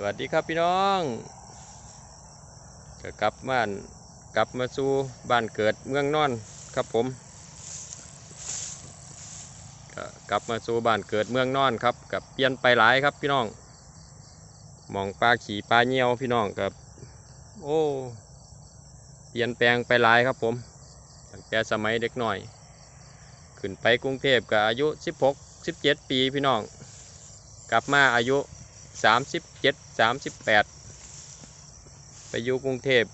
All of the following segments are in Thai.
สวัสดีครับพี่น้องก็กลับบ้านกลับมาสู่บ้านเกิดเมืองนอนครับผมกลับมาสู่บ้านเกิดเมืองนอนครับกับเปลี่ยนไปหลายครับพี่น้องมองปลาขี่ปลาเงียวพี่น้องกับ โอ้ เปลี่ยนแปลงไปหลายครับผมตั้งแต่สมัยเด็กหน่อย ขึ้นไปกรุงเทพกับอายุ 16 17 ปีพี่น้อง กลับมาอายุ สามสิบเจ็ดสามสิบแปดไปอยู่กรุงเทพ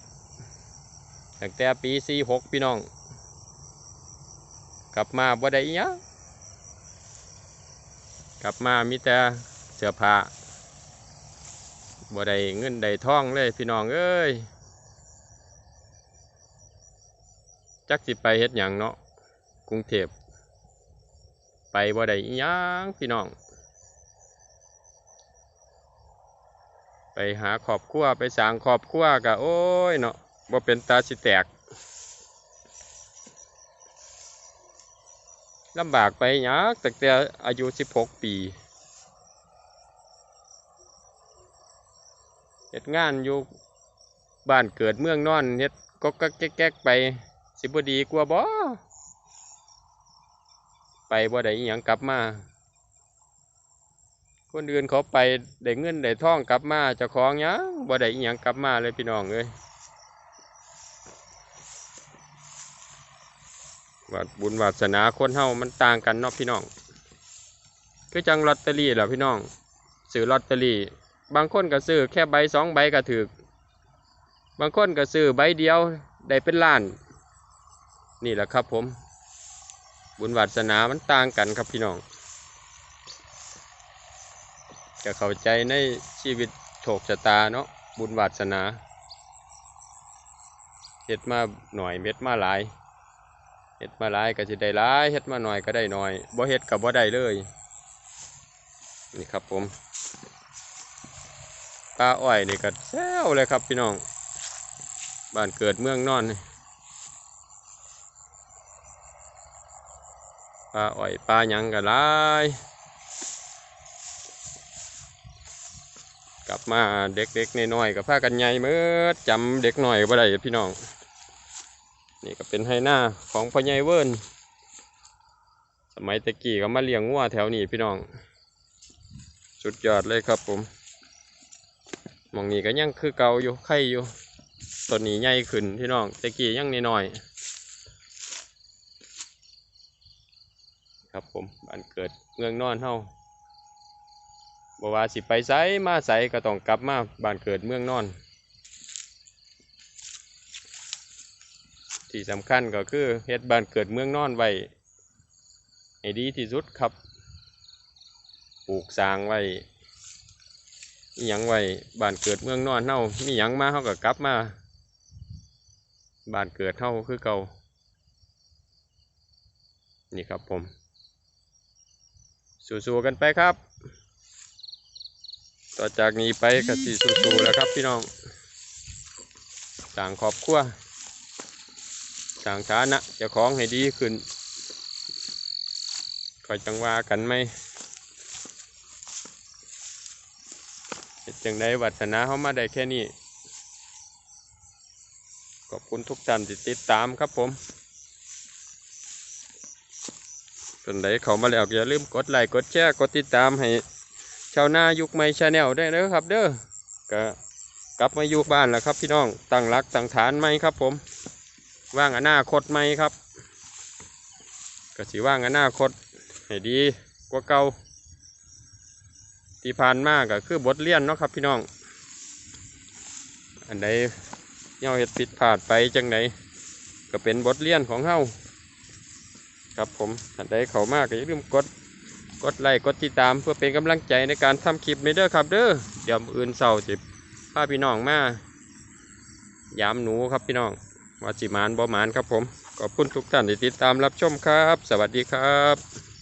ตั้งแต่ปีสี่หกพี่น้อง กลับมาบ่ได้ยังกลับมามีแต่เสื้อผ้าบ่ได้เงินได้ทองเลยพี่น้องเอ้ยจักสิไปเฮ็ดหยังเนาะกรุงเทพไปบ่ได้ยังพี่น้อง ไปหาครอบครัวไปสางครอบครัวก็โอ้ยเนาะบ่เป็นตาสิแตกลำบากไปยังตั้งแต่อายุ 16 ปีเฮ็ดงานอยู่บ้านเกิดเมืองนอนเฮ็ดก็ก็แก๊กๆไป สิบดีกว่าบ่ไปบ่ได้อิหยังกลับมา คนอื่นเขาไปได้เงินได้ทองกลับมาเจ้าของยังบ่ได้อิหยังกลับมาเลยพี่น้องเอ้ยวาดบุญวาสนาคนเฮามันต่างกันเนาะพี่น้องคือจังลอตเตอรี่แหละพี่น้องซื้อลอตเตอรี่ บางคนก็ซื้อแค่ใบสองใบก็ถือบางคนก็ซื้อใบเดียวได้เป็นล้าน นี่แหละครับผม บุญวาสนามันต่างกันครับพี่น้อง จะเข้าใจในชีวิตโชคชะตาเนาะบุญวาสนาเฮ็ดมาหน่อยเม็ดมาหลายเฮ็ดมาหลายก็สิได้หลายเฮ็ดมาหน่อยก็ได้หน่อยบ่เฮ็ดก็บ่ได้เลยนี่ครับผมปลาอ้อยนี่ก็แซวเลยครับพี่น้องบ้านเกิดเมืองนอนปลาอ้อยปลาหยังก็หลาย กลับมาเด็กๆน้อยๆกับพากันใหญ่เมื่อจำเด็กหน่อยบ่ได้พี่น้อง นี่ก็เป็นไฮหน้าของพ่อใหญ่เวิร์นสมัยตะกี้ก็มาเลี้ยงงัวแถวนี้พี่น้อง สุดยอดเลยครับผมมองนี้ก็ยังคือเก่าอยู่ไข่อยู่ต้นนี้ใหญ่ขึ้นพี่น้องตะกี้ยังน้อยๆครับผมบ้านเกิดเมืองนอนเฮา บ่ว่าสิไปไสมาไสก็ต้องกลับมาบ้านเกิดเมืองนอน ที่สำคัญก็คือเฮ็ดบ้านเกิดเมืองนอนไว้ให้ดีที่สุดครับปลูกสร้างไว้หยังไว้บ้านเกิดเมืองนอนเฮามีหยังมาเฮาก็กลับมาบ้านเกิดเฮาคือเก่านี่ครับผมสู้ๆกันไปครับ ต่อจากนี้ไปก็สิสู้ๆแล้วครับพี่น้องต่างครอบครัวต่างฐานะเจ้าของให้ดีขึ้นคอยจังว่ากันไหมจังได้วัฒนาเขามาได้แค่นี้ ขอบคุณทุกท่านที่ติดตามครับผมส่วนใดเขามาแล้วอย่าลืมกดไลค์กดแชร์กดติดตามให้ ชาวนายุคใหม่ชาแนลได้เลยครับเด้อก็กลับมาอยู่บ้านแล้วครับ พี่น้องตั้งหลักตั้งฐานใหม่ครับ ผมว่างอนาคตใหม่ครับก็สิว่างอนาคตให้ดีกว่าเก่าที่ผ่านมาก็คือบทเรียนเนาะครับ พี่น้อง อันใดเงาเห็ดผิดพลาดไปจังไหนก็เป็นบทเรียนของเฮาครับผมอันใดเขามากก็อย่าลืมกด กดไลค์กดติดตามเพื่อเป็นกำลังใจในการทำคลิปนี้เด้อครับเด้อเดี๋ยวอื่นเสาร์จิพาพี่น้องมายามหนูครับพี่น้องว่าจิมานบ่มานครับผมขอบคุณทุกท่านที่ติดตามรับชมครับ สวัสดีครับ